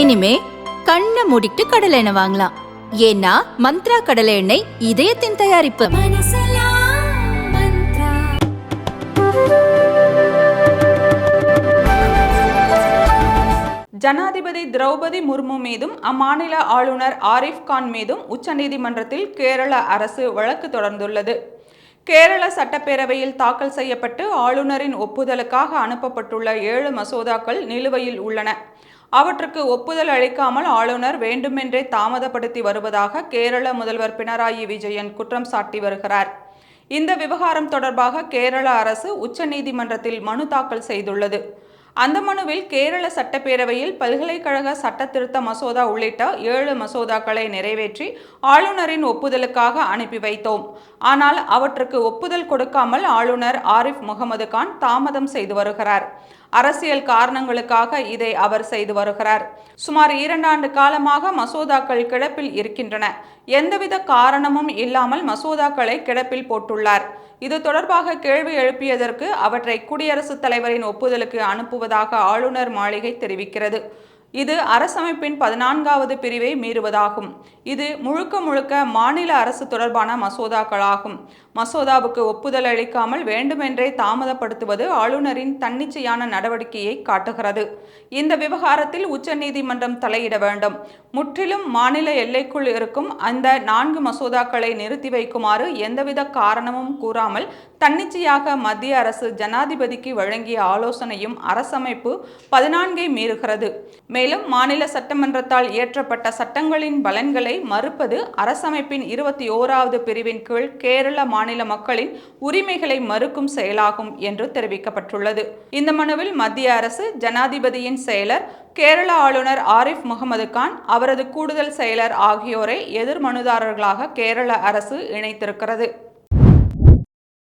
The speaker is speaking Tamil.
இனிமே கண்ணை மூடிட்டு கடலை எண்ணெய் வாங்கலாம். ஏன்னா மந்த்ரா கடலை எண்ணெய் இதயத்தின் தயாரிப்பு. ஜனாதிபதி திரௌபதி முர்மு மீதும் அம்மாநில ஆளுநர் ஆரிஃப் கான் மீதும் உச்சநீதிமன்றத்தில் கேரள அரசு வழக்கு தொடர்ந்துள்ளது. கேரள சட்டப்பேரவையில் தாக்கல் செய்யப்பட்டு ஆளுநரின் ஒப்புதலுக்காக அனுப்பப்பட்டுள்ள ஏழு மசோதாக்கள் நிலுவையில் உள்ளன. அவற்றுக்கு ஒப்புதல் அளிக்காமல் ஆளுநர் வேண்டுமென்றே தாமதப்படுத்தி வருவதாக கேரள முதல்வர் பினராயி விஜயன் குற்றம் சாட்டி வருகிறார். இந்த விவகாரம் தொடர்பாக கேரள அரசு உச்சநீதிமன்றத்தில் மனு தாக்கல் செய்துள்ளது. அந்த மனுவில் கேரள சட்டப்பேரவையில் பல்கலைக்கழக சட்ட திருத்த மசோதா உள்ளிட்ட ஏழு மசோதாக்களை நிறைவேற்றி ஆளுநரின் ஒப்புதலுக்காக அனுப்பி வைத்தோம். ஆனால் அவற்றுக்கு ஒப்புதல் கொடுக்காமல் ஆளுநர் ஆரிஃப் முகமது கான் தாமதம் செய்து வருகிறார். அரசியல் காரணங்களுக்காக இதை அவர் செய்து வருகிறார். சுமார் இரண்டாண்டு காலமாக மசோதாக்கள் கிடப்பில் இருக்கின்றன. எந்தவித காரணமும் இல்லாமல் மசோதாக்களை கிடப்பில் போட்டுள்ளார். இது தொடர்பாக கேள்வி எழுப்பியதற்கு அவற்றை குடியரசுத் தலைவரின் ஒப்புதலுக்கு அனுப்புவதாக ஆளுநர் மாளிகை தெரிவிக்கிறது. இது அரசமைப்பின் பதினான்காவது பிரிவை மீறுவதாகும். இது முழுக்க முழுக்க மாநில அரசு தொடர்பான மசோதாக்களாகும். மசோதாவுக்கு ஒப்புதல் அளிக்காமல் வேண்டுமென்றே தாமதப்படுத்துவது ஆளுநரின் தன்னிச்சையான நடவடிக்கையை காட்டுகிறது. இந்த விவகாரத்தில் உச்சநீதிமன்றம் தலையிட வேண்டும். முற்றிலும் மாநில எல்லைக்குள் இருக்கும் அந்த நான்கு மசோதாக்களை நிறுத்தி வைக்குமாறு எந்தவித காரணமும் கூறாமல் தன்னிச்சையாக மத்திய அரசு ஜனாதிபதிக்கு வழங்கிய ஆலோசனையும் அரசமைப்பு பதினான்கை மீறுகிறது. மேலும் மாநில சட்டமன்றத்தால் இயற்றப்பட்ட சட்டங்களின் பலன்களை மறுப்பது அரசமைப்பின் இருபத்தி ஓராவது பிரிவின் கீழ் கேரள மாநில மக்களின் உரிமைகளை மறுக்கும் செயலாகும் என்று தெரிவிக்கப்பட்டுள்ளது. இந்த மனுவில் மத்திய அரசு ஜனாதிபதியின் செயலர் கேரள ஆளுநர் ஆரிஃப் முகமது கான் அவரது கூடுதல் செயலர் ஆகியோரை எதிர் மனுதாரர்களாக கேரள அரசு இணைத்திருக்கிறது.